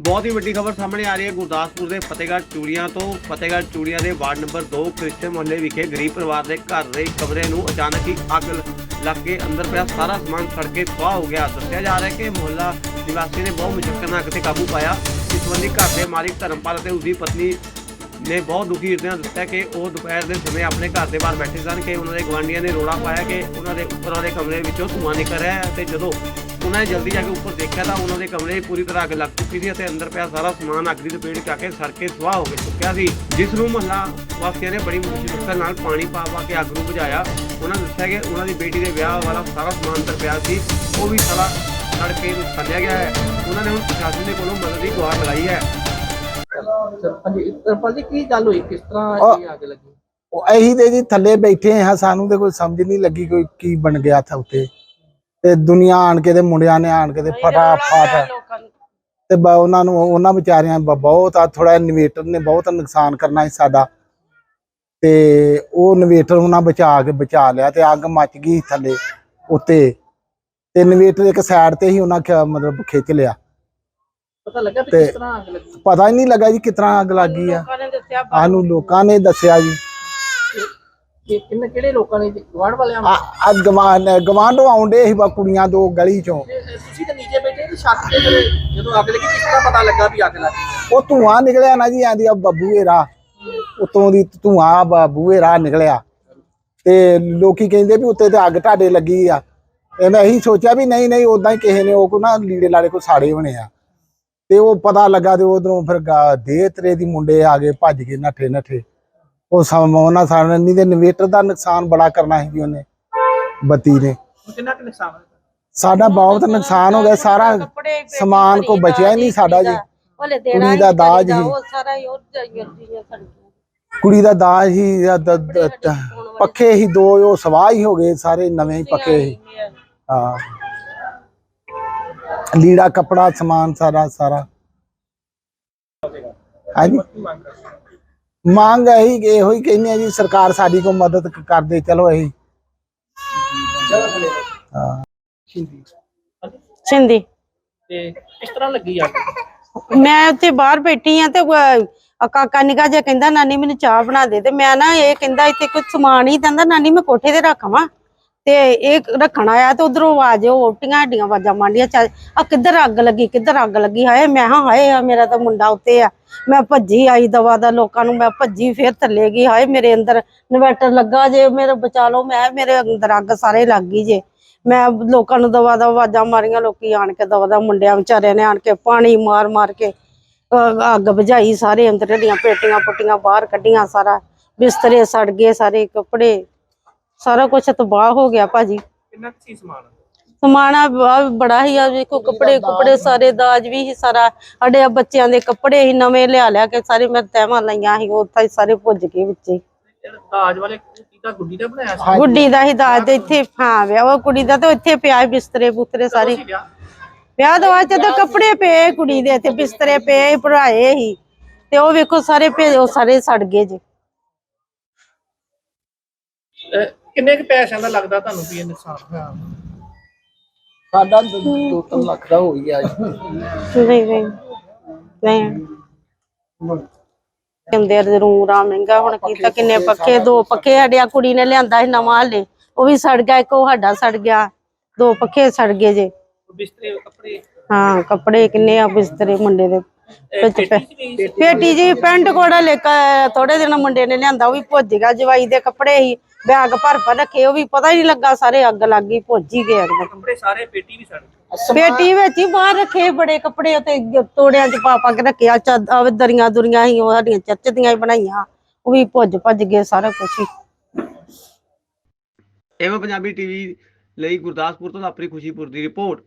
ਬਹੁਤ ਹੀ ਵੱਡੀ ਖਬਰ ਸਾਹਮਣੇ ਆ ਰਹੀ ਹੈ ਗੁਰਦਾਸਪੁਰ ਦੇ ਫਤਿਹਗੜ੍ਹ ਚੂੜੀਆਂ ਤੋਂ। ਫਤਿਹਗੜ੍ਹ ਚੂੜੀਆਂ ਦੇ ਵਾਰਡ ਨੰਬਰ 2 ਕ੍ਰਿਸਚਨ ਮੁਹੱਲੇ ਵਿਖੇ ਗਰੀਬ ਪਰਿਵਾਰ ਦੇ ਘਰ ਦੇ ਕਮਰੇ ਨੂੰ ਅਚਾਨਕ ਹੀ ਅੱਗ ਲੱਗ ਕੇ ਅੰਦਰ ਪਿਆ ਸਾਰਾ ਸਮਾਨ ਸੜ ਕੇ ਸੁਆਹ ਹੋ ਗਿਆ। ਦੱਸਿਆ ਜਾ ਰਿਹਾ ਹੈ ਕਿ ਮੁਹੱਲਾ ਨਿਵਾਸੀ ਨੇ ਬਹੁਤ ਮੁਸ਼ਕਲ ਨਾਲ ਅੱਗ ਤੇ ਕਾਬੂ ਪਾਇਆ। ਇਸ ਸੰਬੰਧੀ ਘਰ ਦੇ ਮਾਲਿਕ ਧਰਮਪਾਲ ਅਤੇ ਉਸਦੀ ਪਤਨੀ ਨੇ ਬਹੁਤ ਦੁਖੀ ਹਿਰਦਿਆਂ ਦੱਸਿਆ ਕਿ ਉਹ ਦੁਪਹਿਰ ਦੇ ਸਮੇਂ ਆਪਣੇ ਘਰ ਦੇ ਬਾਹਰ ਬੈਠੇ ਸਨ ਕਿ ਉਹਨਾਂ ਦੇ ਗਵਾਂਢੀਆਂ ਨੇ ਰੋਲਾ ਪਾਇਆ ਕਿ ਉਹਨਾਂ ਦੇ ਉੱਪਰ ਵਾਲੇ ਕਮਰੇ ਵਿੱਚੋਂ ਧੂੰਆਂ ਨਿਕਲ ਰਿਹਾ ਹੈ ਤੇ ਜਦੋਂ ਉਹਨਾਂ ਨੇ ਜਲਦੀ ਜਾ ਕੇ ਉੱਪਰ ਦੇਖਿਆ ਤਾਂ ਉਹਨਾਂ ਦੇ ਕਮਰੇ 'ਚ ਪੂਰੀ ਤਰ੍ਹਾਂ ਅੱਗ ਲੱਗ ਚੁੱਕੀ ਸੀ ਅਤੇ ਅੰਦਰ ਪਿਆ ਸਾਰਾ ਸਮਾਨ ਅੱਗ ਦੀ ਲਪੇਟ 'ਚ ਆ ਕੇ ਸੜ ਕੇ ਸੁਆਹ ਹੋ ਚੁੱਕਿਆ ਸੀ ਜਿਸ ਨੂੰ ਮਹੱਲਾ ਵਾਸੀਆਂ ਨੇ ਬੜੀ ਮੁਸ਼ਕਲ ਨਾਲ ਪਾਣੀ ਪਾ ਪਾ ਕੇ ਅੱਗ ਨੂੰ ਬੁਝਾਇਆ। ਉਹਨਾਂ ਦੱਸਿਆ ਕਿ ਉਹਨਾਂ ਦੀ ਬੇਟੀ ਦੇ ਵਿਆਹ ਵਾਲਾ ਸਾਰਾ ਸਮਾਨ ਅੰਦਰ ਪਿਆ ਸੀ ਉਹ ਵੀ ਸਾਰਾ ਸੜ ਕੇ ਸੜਿਆ ਗਿਆ ਹੈ। ਉਹਨਾਂ ਨੇ ਹੁਣ ਪ੍ਰਸ਼ਾਸਨ ਦੇ ਕੋਲੋਂ ਮਦਦ ਦੀ ਗੁਹਾਰ ਲਗਾਈ ਹੈ। ਹਾਂਜੀ ਤਰਪਾਲ ਜੀ ਕੀ ਗੱਲ ਹੋਈ? ਕਿਸ ਤਰ੍ਹਾਂ ਉਹ- ਇਹ ਅੱਗ ਲੱਗੀ? ਉਹ ਅਸੀਂ ਤੇ ਜੀ ਥੱਲੇ ਬੈਠੇ ਹਾਂ ਸਾਨੂੰ ਤੇ ਕੋਈ ਸਮਝ ਨਹੀਂ ਲੱਗੀ ਕੋਈ ਕੀ ਬਣ ਗਿਆ ਥਾ ਉੱਤੇ। ਤੇ ਦੁਨੀਆ ਆਣ ਕੇ ਤੇ ਮੁੰਡਿਆਂ ਨੇ ਆਣ ਕੇ ਤੇ ਫਟਾਫਟ ਤੇ ਬ- ਉਹਨਾਂ ਨੂੰ ਉਹਨਾਂ ਵਿਚਾਰਿਆਂ ਬਹੁਤ ਆ ਥੋੜਾ ਇਨਵੇਟਰ ਨੇ ਬਹੁਤ ਨੁਕਸਾਨ ਕਰਨਾ ਸੀ ਸਾਡਾ। ਤੇ ਉਹ ਇਨਵੇਟਰ ਉਹਨਾਂ ਬਚਾ ਕੇ ਬਚਾ ਲਿਆ ਤੇ ਅੱਗ ਮੱਚ ਗਈ ਥੱਲੇ ਉੱਤੇ। ਤੇ ਇਨਵੇਟਰ ਇੱਕ ਸਾਈਡ ਤੇ ਹੀ ਉਹਨਾਂ ਮਤਲਬ ਖਿੱਚ ਲਿਆ। ਪਤਾ ਲੱਗਾ ਕਿਸ ਤਰ੍ਹਾਂ ਅੱਗ ਲੱਗੀ? ਪਤਾ ਹੀ ਨਹੀਂ ਲੱਗਾ ਜੀ ਕਿਤਨਾ ਅੱਗ ਲੱਗ ਗਈ ਆ ਸਾਨੂੰ ਲੋਕਾਂ ਨੇ ਦੱਸਿਆ ਜੀ। ਕਿ ਕਿੰਨੇ ਕਿਹੜੇ ਲੋਕਾਂ ਨੇ ਗਵਾਂਢ ਵਾਲਿਆਂ ਆ ਆ ਗਵਾਂਡ ਗਵਾਂਢੋਂ ਆਉਂਦੇ ਸੀ ਬਾ ਕੁੜੀਆਂ ਦੋ ਗਲੀ ਚੋਂ। ਨੇ ਤੁਸੀਂ ਤਾਂ ਨੀਚੇ ਬੈਠੇ ਤੇ ਛੱਤ ਤੇ ਫਿਰ ਜਦੋਂ ਅੱਗ ਲੱਗੀ ਕਿਸ ਤਰ੍ਹਾਂ ਪਤਾ ਲੱਗਾ ਵੀ ਅੱਗ ਲੱਗੀ ਉਹ ਧੂਆਂ ਨਿਕਲਿਆ ਨਾ ਜੀ ਆਂਦੀ ਆ ਬੱਬੂਏ ਰਾਹ। ਉਤੋਂ ਦੀ ਧੂਆਂ ਬੱਬੂਏ ਰਾਹ ਨਿਕਲਿਆ। ਤੇ ਲੋਕੀ ਕਹਿੰਦੇ ਵੀ ਉੱਤੇ ਤੇ ਅੱਗ ਤੁਹਾਡੇ ਲੱਗੀ ਆ। ਤੇ ਮੈਂ ਇਹੀ ਸੋਚਿਆ ਵੀ ਨਹੀਂ ਨਹੀਂ ਉਦਾਂ ਹੀ ਕਿਸੇ ਨੇ ਉਹ ਕੋ ਨਾ ਲੀੜੇ ਲਾੜੇ ਕੋ ਸਾੜੇ ਹੋਣੇ ਆ। ਤੇ ਉਹ ਪਤਾ ਲੱਗਾ ਤੇ ਉਧਰੋਂ ਫਿਰ ਗਾ- ਦੇਹ ਤਰੇ ਦੀ ਮੁੰਡੇ ਆ ਗਏ ਭੱਜ ਕੇ ਨੱਠੇ ਨੱਠੇ। ਉਹ ਸਮ ਉਹਨਾਂ ਸਾਰਿਆਂ ਨਹੀਂ ਤੇ ਇਨਵੇਟਰ ਦਾ ਨੁਕਸਾਨ ਬੜਾ ਕਰਨਾ ਸੀ ਜੀ ਉਹਨੇ ਬੱਤੀ ਨੇ। ਹੁਣ ਕਿੰਨਾ ਕੁ ਨੁਕਸਾਨ ਹੋਇਆ? ਸਾਡਾ ਬਹੁਤ ਨੁਕਸਾਨ ਹੋ ਗਿਆ ਸਾਰਾ ਸਮਾਨ ਕੋ ਬਚਿਆ ਹੀ ਨਹੀਂ ਸਾਡਾ ਜੀ। ਕੁੜੀ ਦਾ ਦਾਜ ਹੀ। ਕੁੜੀ ਦਾ ਦਾਜ ਹੀ ਦ- ਦ- ਦ- ਪੱਖੇ ਹੀ ਦੋ ਉਹ ਸਵਾਹ ਹੀ ਹੋ ਗਏ ਸਾਰੇ ਨਵੇਂ ਹੀ ਪੱਕੇ ਹੀ। ਹਾਂ ਲੀੜਾ ਕਪੜਾ ਸਮਾਨ ਸਾਰਾ ਸਾਰਾ। ਹਾਂਜੀ? ਮੰਗ ਇਹੀ ਇਹੋ ਹੀ ਕਹਿੰਦੇ ਆ ਜੀ ਸਰਕਾਰ ਸਾਡੀ ਕੋ ਮਦਦ ਕ- ਕਰ ਦੇ ਚਲੋ ਇਹੀ। ਹਾਂ। ਸਿੰਦੀ। ਤੇ ਕਿਸ ਤਰ੍ਹਾਂ ਲੱਗੀ ਮੈਂ ਉੱਥੇ ਬਾਹਰ ਬੈਠੀ ਆ ਤੇ ਅਹ, ਆ ਕਾਕਾ ਨਿਕਾ ਜਿਹਾ ਕਹਿੰਦਾ ਨਾਨੀ ਮੈਨੂੰ ਚਾਹ ਬਣਾ ਦੇ। ਤੇ ਮੈਂ ਨਾ ਇਹ ਕਹਿੰਦਾ ਇੱਥੇ ਕੁਝ ਸਮਾਨ ਹੀ ਕਹਿੰਦਾ ਨਾਨੀ ਮੈਂ ਕੋਠੇ ਤੇ ਰੱਖਾਂ ਤੇ ਇਹ ਰੱਖਣ ਆਇਆ ਤੇ ਉਧਰੋਂ ਆਵਾਜ਼, ਉਹ ਉੱਟੀਆਂ ਆਵਾਜ਼ਾਂ ਮਾਂਡੀਆਂ ਚੱਲ ਆ ਕਿੱਧਰ ਅੱਗ ਲੱਗੀ, ਕਿੱਧਰ ਅੱਗ ਲੱਗੀ? ਹਾਏ, ਮੈਂ ਹਾਂ ਹਾਏ ਮੇਰਾ ਤਾਂ ਮੁੰਡਾ ਉੱਤੇ ਆ। ਮੈਂ ਭੱਜੀ ਆਈ ਦਵਾ ਦਾ ਲੋਕਾਂ ਨੂੰ, ਮੈਂ ਭੱਜੀ ਫੇਰ ਥੱਲੇ ਗਈ। ਹਾਏ, ਮੇਰੇ ਅੰਦਰ ਇਨਵੈਟਰ ਲੱਗਾ ਜੇ, ਮੇਰੇ ਬਚਾ ਲਓ, ਮੈਂ ਮੇਰੇ ਅੰਦਰ ਅੱਗ ਸਾਰੇ ਲੱਗ ਗਈ ਜੇ। ਮੈਂ ਲੋਕਾਂ ਨੂੰ ਦਵਾ ਦਾ ਆਵਾਜ਼ਾਂ ਮਾਰੀਆਂ, ਲੋਕੀ ਆਣ ਕੇ ਦਵਾ ਦਾ, ਮੁੰਡਿਆਂ ਵਿਚਾਰਿਆਂ ਨੇ ਆਣ ਕੇ ਪਾਣੀ ਮਾਰ ਮਾਰ ਕੇ ਅੱਗ ਬੁਝਾਈ ਸਾਰੇ ਅੰਦਰ ਦੀਆਂ ਪੇਟੀਆਂ ਪੁੱਟੀਆਂ ਬਾਹਰ ਕੱਢੀਆਂ ਸਾਰਾ। ਬਿਸਤਰੇ ਸੜ ਗਏ ਸਾਰੇ ਕੱਪੜੇ। ਸਾਰਾ ਕੁਝ ਤਬਾਹ ਹੋ ਗਿਆ ਭਾਜੀ। ਕਿੰਨਾ ਕੁ ਸੀ ਸਮਾਨ? ਬੜਾ ਹੀ ਆ ਵੇਖੋ ਕੱਪੜੇ ਕੁਪੜੇ ਸਾਰੇ ਦਾਜ ਵੀ ਸੀ ਸਾਰਾ। ਸਾਡੇ ਬੱਚਿਆਂ ਦੇ ਕੱਪੜੇ ਹੀ ਨਵੇਂ ਲਿਆ ਲਿਆ ਕੇ ਸਾਰੇ ਮੈਂ ਤਹਿਵਾਂ ਲਈਆਂ ਸੀ ਉੱਥੇ ਹੀ ਸਾਰੇ ਭੁੱਜ ਗਏ ਵਿੱਚੇ। ਜਿਹੜਾ ਦਾਜ ਵਾਲੇ ਕੀਤਾ ਗੁੱਡੀ ਦਾ ਬਣਾਇਆ ਸੀ? ਗੁੱਡੀ ਦਾ ਹੀ ਦਾਜ ਤੇ ਇੱਥੇ ਹਾਂ ਵਿਆਹ ਉਹ ਕੁੜੀ ਦਾ ਤਾਂ ਇੱਥੇ ਪਿਆ ਸੀ ਬਿਸਤਰੇ ਬੁਸਤਰੇ ਸਾਰੇ। ਸੀ ਵਿਆਹ? ਵਿਆਹ ਤੋਂ ਬਾਅਦ ਜਦੋਂ ਕੱਪੜੇ ਪਏ ਕੁੜੀ ਦੇ ਤੇ ਬਿਸਤਰੇ ਪਏ ਭਰਾਏ ਹੀ ਤੇ ਉਹ ਵੇਖੋ ਸਾਰੇ ਭੇ ਉਹ ਸਾਰੇ ਸੜ ਗਏ ਜੀ। ਅਹ ਕਿੰਨੇ ਕੁ ਪੈਸਿਆਂ ਦਾ ਲੱਗਦਾ ਤੁਹਾਨੂੰ ਵੀ ਇਹ ਨੁਕਸਾਨ? ਹੋਇਆ ਸਾਡਾ 2 ਲੱਖ ਦਾ ਹੋ ਗਿਆ ਜੀ। ਨਹੀਂ ਨਹੀਂ। ਨਹੀਂ। ਕਹਿੰਦੇ ਰੂ ਰਾ ਮਹਿੰਗਾ ਹੁਣ ਕੀਤਾ ਕਿੰਨੇ ਪੱਖੇ ਦੋ ਪੱਖੇ ਸਾਡਿਆ ਕੁੜੀ ਨੇ ਲਿਆਂਦਾ ਸੀ ਨਵਾਂ ਹਲੇ। ਉਹ ਵੀ ਸੜ ਗਿਆ ਇੱਕ ਉਹ ਸਾਡਾ ਸੜ ਗਿਆ। ਦੋ ਪੱਖੇ ਸੜ ਗਏ ਜੇ। ਬਿਸਤਰੇ ਕੱਪੜੇ? ਹਾਂ ਕੱਪੜੇ ਕਿੰਨੇ ਆ ਬਿਸਤਰੇ ਮੁੰਡੇ ਦੇ। ਪੇਟੀ ਜੀ ਪੈਂਟ ਕੋੜਾ ਲੈ ਕੇ ਥੋੜੇ ਦਿਨ ਮੁੰਡੇ ਨੇ ਲਿਆਂਦਾ ਉਹ ਵੀ ਭੁੱਜ ਗਿਆ ਜਵਾਈ ਦੇ ਕੱਪੜੇ ਹੀ ਬੈਗ ਭਰ ਭਰ ਰੱਖੇ ਉਹ ਵੀ ਪਤਾ ਹੀ ਨਹੀਂ ਲੱਗਾ ਸਾਰੇ ਅੱਗ ਲੱਗ ਗਈ ਭੁੱਜ ਹੀ ਗਏ ਕੱਪੜੇ ਸਾਰੇ ਪੇਟੀ ਵੀ ਸੜ ਪੇਟੀ ਵਿੱਚ ਹੀ ਬਾਹਰ ਰੱਖੇ ਬੜੇ ਕੱਪੜੇ ਉੱਤੇ ਤੋੜਿਆਂ 'ਚ ਪਾ ਪਾ ਕੇ ਰੱਖਿਆ ਦਰੀਆਂ ਦੁਰੀਆਂ ਹੀ ਉਹ ਸਾਡੀਆਂ ਚਰਚ ਦੀਆਂ ਹੀ ਬਣਾਈਆਂ ਉਹ ਵੀ ਭੁੱਜ ਭੱਜ ਗਏ ਸਾਰਾ ਕੁਝ ਹੀ। ਐਵੇਂ ਪੰਜਾਬੀ ਟੀਵੀ ਲਈ ਗੁਰਦਾਸਪੁਰ ਤੋਂ ਆਪਣੀ ਖੁਸ਼ੀਪੁਰ ਦੀ ਰਿਪੋਰਟ।